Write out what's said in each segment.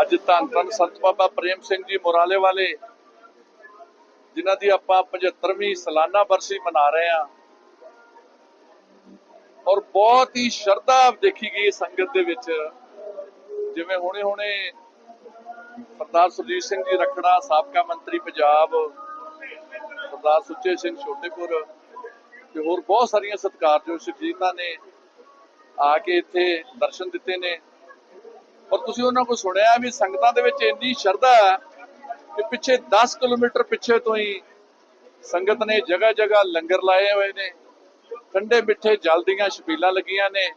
ਅੱਜ ਧੰਨ ਧੰਨ ਸੰਤ ਬਾਬਾ ਪ੍ਰੇਮ ਸਿੰਘ ਜੀ ਮੁਰਾਲੇ ਵਾਲੇ, ਜਿਨ੍ਹਾਂ ਦੀ ਆਪਾਂ 75ਵੀਂ ਸਾਲਾਨਾ ਬਰਸੀ ਮਨਾ ਰਹੇ ਹਾਂ। ਔਰ ਬਹੁਤ ਹੀ ਸ਼ਰਧਾ ਦੇਖੀ ਗਈ ਸੰਗਤ ਦੇ ਵਿੱਚ। ਜਿਵੇਂ ਹੁਣੇ ਹੁਣੇ ਸਰਦਾਰ ਸੁਰਜੀਤ ਸਿੰਘ ਜੀ ਰਖੜਾ, ਸਾਬਕਾ ਮੰਤਰੀ ਪੰਜਾਬ, ਸਰਦਾਰ ਸੁੱਚੇ ਸਿੰਘ ਛੋਟੇਪੁਰ ਤੇ ਹੋਰ ਬਹੁਤ ਸਾਰੀਆਂ ਸਤਿਕਾਰਯੋਗ ਸ਼ਖਸੀਅਤਾਂ ਨੇ ਆ ਕੇ ਇੱਥੇ ਦਰਸ਼ਨ ਦਿੱਤੇ ਨੇ। ਔਰ ਤੁਸੀਂ ਉਹਨਾਂ ਕੋਲ ਸੁਣਿਆ ਵੀ ਸੰਗਤਾਂ ਦੇ ਵਿੱਚ ਇੰਨੀ ਸ਼ਰਧਾ ਹੈ ਕਿ ਪਿੱਛੇ 10 ਕਿਲੋਮੀਟਰ ਪਿੱਛੇ ਤੋਂ ਹੀ ਸੰਗਤ ਨੇ ਜਗ੍ਹਾ ਜਗ੍ਹਾ ਲੰਗਰ ਲਾਏ ਹੋਏ ਨੇ, ਠੰਡੇ ਮਿੱਠੇ ਜਲ ਦੀਆਂ ਛਬੀਲਾਂ ਲੱਗੀਆਂ ਨੇ।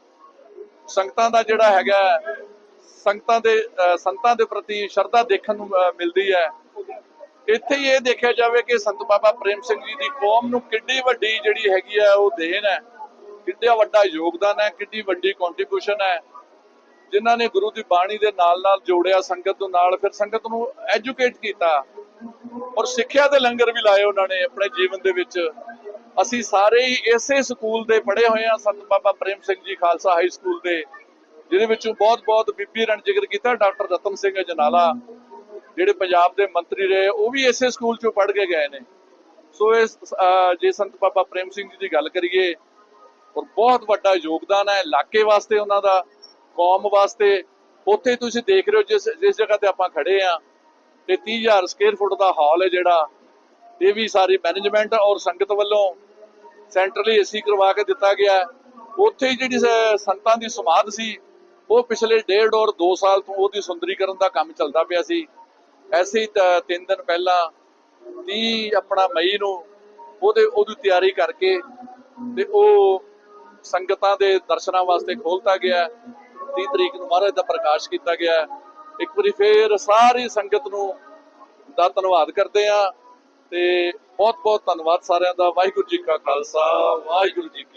ਸੰਗਤਾਂ ਦਾ ਜਿਹੜਾ ਹੈਗਾ ਸੰਗਤਾਂ ਦੇ ਅਹ ਸੰਤਾਂ ਦੇ ਪ੍ਰਤੀ ਸ਼ਰਧਾ ਦੇਖਣ ਨੂੰ ਮਿਲਦੀ ਹੈ। ਇੱਥੇ ਹੀ ਇਹ ਦੇਖਿਆ ਜਾਵੇ ਕਿ ਸੰਤ ਬਾਬਾ ਪ੍ਰੇਮ ਸਿੰਘ ਜੀ ਦੀ ਕੌਮ ਨੂੰ ਕਿੱਡੀ ਵੱਡੀ ਜਿਹੜੀ ਹੈਗੀ ਹੈ, ਉਹ ਦੇਣ ਹੈ। ਕਿੱਡਾ ਵੱਡਾ ਯੋਗਦਾਨ ਹੈ, ਕਿੱਡੀ ਵੱਡੀ ਕੰਟਰੀਬਿਊਸ਼ਨ ਹੈ। ਜਿਨ੍ਹਾਂ ਨੇ ਗੁਰੂ ਦੀ ਬਾਣੀ ਦੇ ਨਾਲ ਨਾਲ ਜੋੜਿਆ, ਸੰਗਤ ਨੂੰ ਨਾਲ, ਫਿਰ ਸੰਗਤ ਨੂੰ ਐਜੂਕੇਟ ਕੀਤਾ। ਔਰ ਸਿੱਖਿਆ ਦੇ ਲੰਗਰ ਵੀ ਲਾਏ ਉਹਨਾਂ ਨੇ ਆਪਣੇ ਜੀਵਨ ਦੇ ਵਿੱਚ। ਅਸੀਂ ਸਾਰੇ ਹੀ ਇਸੇ ਸਕੂਲ ਦੇ ਪੜ੍ਹੇ ਹੋਏ ਆ ਸੰਤ ਬਾਬਾ ਪ੍ਰੇਮ ਸਿੰਘ ਜੀ ਖਾਲਸਾ ਹਾਈ ਸਕੂਲ ਦੇ, ਜਿਹਦੇ ਵਿੱਚੋਂ ਬਹੁਤ ਬਹੁਤ ਬੀਬੀ ਰਣ ਜ਼ਿਕਰ ਕੀਤਾ, ਡਾਕਟਰ ਰਤਨ ਸਿੰਘ ਜਨਾਲਾ ਜਿਹੜੇ ਪੰਜਾਬ ਦੇ ਮੰਤਰੀ ਰਹੇ, ਉਹ ਵੀ ਇਸੇ ਸਕੂਲ ਚੋਂ ਪੜ੍ਹ ਕੇ ਗਏ ਨੇ। ਸੋ ਇਸ ਜੇ ਸੰਤ ਬਾਬਾ ਪ੍ਰੇਮ ਸਿੰਘ ਜੀ ਦੀ ਗੱਲ ਕਰੀਏ, ਔਰ ਬਹੁਤ ਵੱਡਾ ਯੋਗਦਾਨ ਹੈ ਇਲਾਕੇ ਵਾਸਤੇ ਉਹਨਾਂ ਦਾ ਕੌਮ ਵਾਸਤੇ ਉੱਥੇ ਤੁਸੀਂ ਦੇਖ ਰਹੇ ਹੋ ਜਿਸ ਜਿਸ ਜਗ੍ਹਾ ਤੇ ਆਪਾਂ ਖੜੇ ਆ ਤੇ 30000 ਸਕੁਅਰ ਫੁੱਟ ਦਾ ਹਾਲ ਹੈ ਜਿਹੜਾ। ਇਹ ਵੀ ਸਾਰੀ ਮੈਨੇਜਮੈਂਟ ਔਰ ਸੰਗਤ ਵੱਲੋਂ ਸੈਂਟਰਲੀ ਏਸੀ ਕਰਵਾ ਕੇ ਦਿੱਤਾ ਗਿਆ ਉੱਥੇ ਹੀ ਜਿਹੜੀ ਸ- ਸੰਤਾਂ ਦੀ ਸਮਾਧ ਸੀ, ਉਹ ਪਿਛਲੇ ਡੇਢ ਔਰ 2 ਸਾਲ ਤੋਂ ਉਹਦੀ ਸੁੰਦਰੀਕਰਨ ਦਾ ਕੰਮ ਚੱਲਦਾ ਪਿਆ ਸੀ। ਐਸੇ ਤਿੰਨ ਦਿਨ ਪਹਿਲਾਂ 30 ਆਪਣਾ ਮਈ ਨੂੰ ਉਹਦੇ, ਉਹਦੀ ਤਿਆਰੀ ਕਰਕੇ ਤੇ ਉਹ ਸੰਗਤਾਂ ਦੇ ਦਰਸ਼ਨਾਂ ਵਾਸਤੇ ਖੋਲਤਾ ਗਿਆ। 30 ਤਰੀਕ ਨੂੰ ਮਹਾਰਾਜ ਦਾ ਪ੍ਰਕਾਸ਼ ਕੀਤਾ ਗਿਆ ਇੱਕ ਵਾਰੀ ਫੇਰ ਸਾਰੀ ਸੰਗਤ ਨੂੰ ਦਾ ਧੰਨਵਾਦ ਕਰਦੇ ਆ ਤੇ ਬਹੁਤ ਬਹੁਤ ਧੰਨਵਾਦ ਸਾਰਿਆਂ ਦਾ। ਵਾਹਿਗੁਰੂ ਜੀ ਕਾ ਖਾਲਸਾ, ਵਾਹਿਗੁਰੂ ਜੀ